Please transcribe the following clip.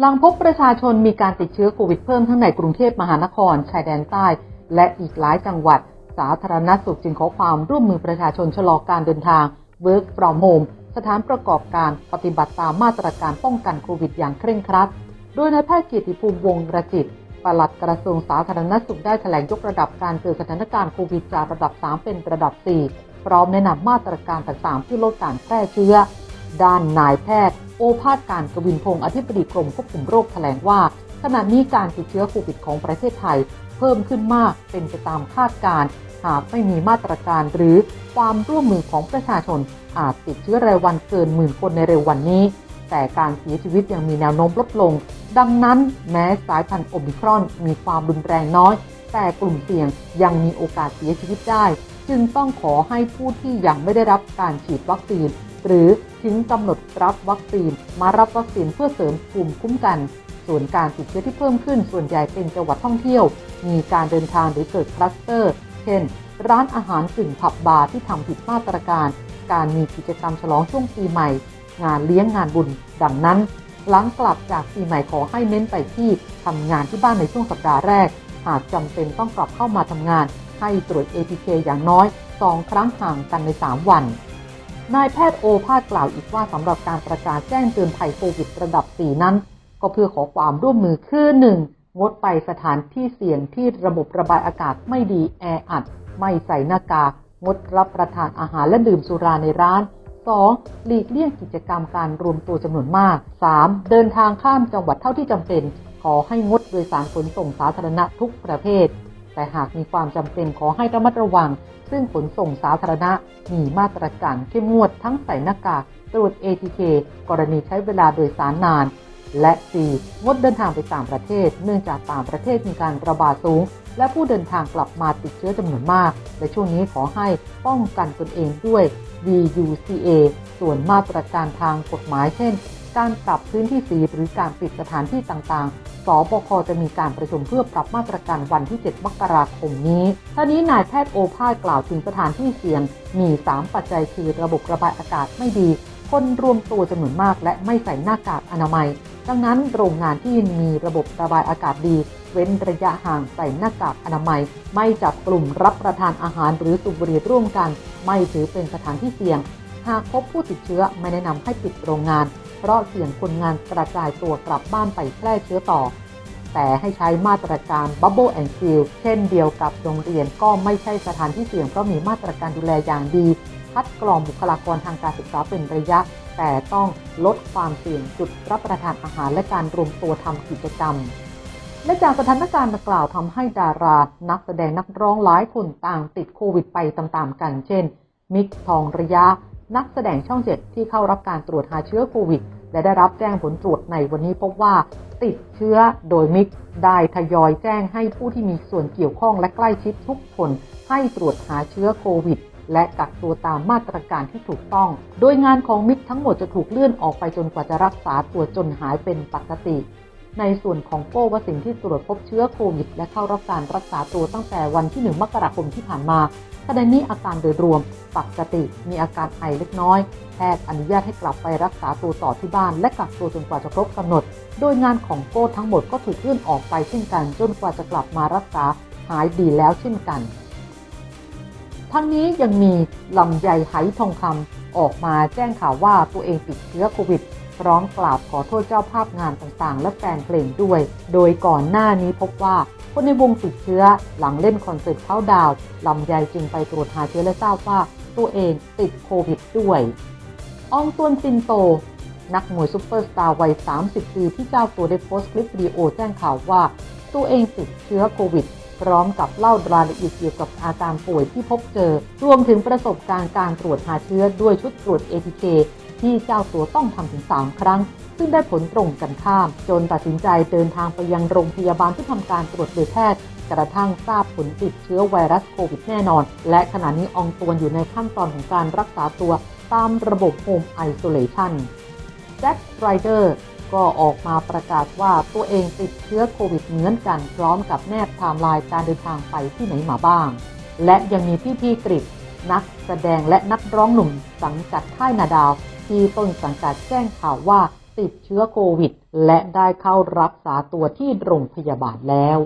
หลังพบประชาชนมีการติดเชื้อโควิดเพิ่มทั้งในกรุงเทพมหานคร ชายแดนใต้ และอีกหลายจังหวัด สาธารณสุขจึงขอความร่วมมือประชาชนชะลอการเดินทาง Work from home สถานประกอบการปฏิบัติตามมาตรการป้องกันโควิดอย่างเคร่งครัด โดยนายแพทย์เกียรติภูมิวงศ์ระจิตปลัดกระทรวงสาธารณสุขได้แถลงยกระดับการเกิดสถานการณ์โควิดจากระดับ 3 เป็นระดับ 4 พร้อมแนะนำมาตรการต่างๆเพื่อลดการแพร่เชื้อ ด้านนายแพทย์ โอภาสการกวินพงศ์อธิบดีกรมควบคุมโรคแถลงว่า ขณะนี้การติดเชื้อโควิดของประเทศไทย เพิ่มขึ้นมากเป็นไปตามคาดการณ์หากไม่มีมาตรการหรือความร่วมมือของประชาชน อาจติดเชื้อรายวันเกินหมื่นคนในเร็ววันนี้ แต่การเสียชีวิตยังมีแนวโน้มลดลง ดังนั้นแม้สายพันธุ์โอมิครอนมีความรุนแรงน้อย แต่กลุ่มเสี่ยงยังมีโอกาสเสียชีวิตได้ จึงต้องขอให้ผู้ที่ยังไม่ได้รับการฉีดวัคซีน หรือถึงกำหนดรับวัคซีน มารับวัคซีนเพื่อเสริมภูมิคุ้มกัน ส่วนการติดเชื้อที่เพิ่มขึ้นส่วนใหญ่เป็นจังหวัดท่องเที่ยว มีการเดินทางหรือเกิดคลัสเตอร์ เช่น ร้านอาหารกึ่งผับบาร์ที่ทำผิดมาตรการ การมีกิจกรรมฉลองช่วงปีใหม่ งานเลี้ยงงานบุญ ดังนั้น หลังกลับจากปีใหม่ขอให้เน้นไปที่ทำงานที่บ้านในช่วงสัปดาห์แรก หากจำเป็นต้องกลับเข้ามาทำงานให้ตรวจ ATK อย่างน้อย 2 ครั้งห่างกันใน 3 วัน นายแพทย์โอภาสกล่าวอีกว่าสำหรับการประกาศแจ้งเตือนภัยโควิดระดับ 4 นั้น ก็เพื่อขอความร่วมมือคือ 1. งดไปสถานที่เสี่ยงที่ระบบระบายอากาศไม่ดีแออัด ไม่ใส่หน้ากากงดรับประทานอาหารและดื่มสุราในร้าน 2. หลีกเลี่ยงกิจกรรมการรวมตัวจำนวนมาก 3. เดินทางข้ามจังหวัดเท่าที่จำเป็น ขอให้งดโดยสารขนส่งสาธารณะทุกประเภท แต่หากมีความจำเป็นขอให้ระมัดระวัง ซึ่งขนส่งสาธารณะมีมาตรการเข้มงวดทั้งใส่หน้ากากตรวจ ATK กรณีใช้เวลาโดยสารนาน และ 4. งดเดินทางไปต่างประเทศ เนื่องจากต่างประเทศมีการระบาดสูง และผู้เดินทางกลับมาติดเชื้อจำนวนมาก และช่วงนี้ขอให้ป้องกันตนเองด้วย VUCA ส่วนมาตรการทางกฎหมายเช่น การปรับพื้นที่สีหรือการปิดสถานที่ต่างๆ สบคจะมีการประชุมเพื่อปรับมาตรการวันที่ 7 มกราคมนี้ท่านี้นายแพทย์โอภาสกล่าวถึงสถานที่เสี่ยง มี 3 ปัจจัยคือระบบระบายอากาศไม่ดี คนรวมตัวจำนวนมากและไม่ใส่หน้ากากอนามัย ดังนั้นโรงงานที่มีระบบระบายอากาศดี เว้นระยะห่างใส่หน้ากากอนามัย ไม่จับกลุ่มรับประทานอาหารหรือสูบบุหรี่ร่วมกัน ไม่ถือเป็นสถานที่เสี่ยง หากพบผู้ติดเชื้อไม่แนะนำให้ปิดโรงงาน เพราะเสี่ยงคนงานกระจายตัวกลับบ้านไปแพร่เชื้อต่อ แต่ให้ใช้มาตรการ Bubble and Seal เช่นเดียวกับโรงเรียนก็ไม่ใช่สถานที่เสี่ยงเพราะมีมาตรการดูแลอย่างดี คัดกรองบุคลากรทางการศึกษาเป็นระยะ แต่ต้องลดความเสี่ยงจุดรับประทานอาหารและการรวมตัวทำกิจกรรมและจากสถานการณ์ดังกล่าวทำให้ดารา นักแสดงนักร้องหลายคนต่างติดโควิดไปตามๆกัน เช่น มิกทองระยะ นักแสดงช่องเจ็ดที่เข้ารับการตรวจหาเชื้อโควิด และได้รับแจ้งผลตรวจในวันนี้พบว่า ติดเชื้อโดยมิกได้ทยอยแจ้งให้ผู้ที่มีส่วนเกี่ยวข้องและใกล้ชิดทุกคน ให้ตรวจหาเชื้อโควิด และกักตัวตามมาตรการที่ถูกต้อง โดยงานของมิกทั้งหมดจะถูกเลื่อนออกไปจนกว่าจะรักษาตัวจนหายเป็นปกติในส่วนของโก้วสินที่ตรวจพบเชื้อโควิด และเข้ารับการรักษาตัวตั้งแต่วันที่ 1 มกราคมที่ผ่านมา ขณะนี้อาการโดยรวมปกติมีอาการไอเล็กน้อย แพทย์อนุญาตให้กลับไปรักษาตัวต่อที่บ้าน และกักตัวจนกว่าจะครบกำหนด โดยงานของโก้ทั้งหมดก็ถูกเลื่อนออกไปเช่นกัน จนกว่าจะกลับมารักษาหายดีแล้วเช่นกัน ทั้งนี้ยังมีลำไยไหทองคำออกมาแจ้งข่าวว่าตัวเองติดเชื้อโควิดพร้อมกราบขอโทษเจ้าภาพงานต่างๆ และแฟนเพลงด้วย โดยก่อนหน้านี้พบว่า คนในวงติดเชื้อ หลังเล่นคอนเสิร์ตเข้าดาวลำไยจึงไปตรวจหาเชื้อและทราบว่าตัวเองติดโควิดด้วยอองตวนซินโต นักมวยซุปเปอร์สตาร์วัย 30 ปีที่เจ้าตัวได้โพสต์คลิปวิดีโอแจ้งข่าวว่า ตัวเองติดเชื้อโควิด พร้อมกับเล่ารายละเอียดเกี่ยวกับอาการป่วยที่พบเจอ รวมถึงประสบการณ์การตรวจหาเชื้อด้วยชุดตรวจ ATK ที่เจ้าตัวต้องทำถึง 3 ครั้ง ซึ่งได้ผลตรงกันข้าม จนตัดสินใจเดินทางไปยังโรงพยาบาลที่ทำการตรวจโดยแพทย์กระทั่งทราบผลติดเชื้อไวรัสโควิดแน่นอน และขณะนี้อองตวนอยู่ในขั้นตอนของการรักษาตัวตามระบบโฮมไอโซเลชันแจ็คไรเดอร์ก็ออกมาประกาศว่าตัวเองติดเชื้อโควิดเหมือนกันพร้อมกับแนบไทม์ไลน์การเดินทางไปที่ไหนมาบ้าง และยังมีพี่พี่กริดนักแสดงและนักร้องหนุ่มสังกัดค่ายนาดาว ที่ต้นสังกัดแจ้งข่าวว่าติดเชื้อโควิด และได้เข้ารักษาตัวที่โรงพยาบาลแล้ว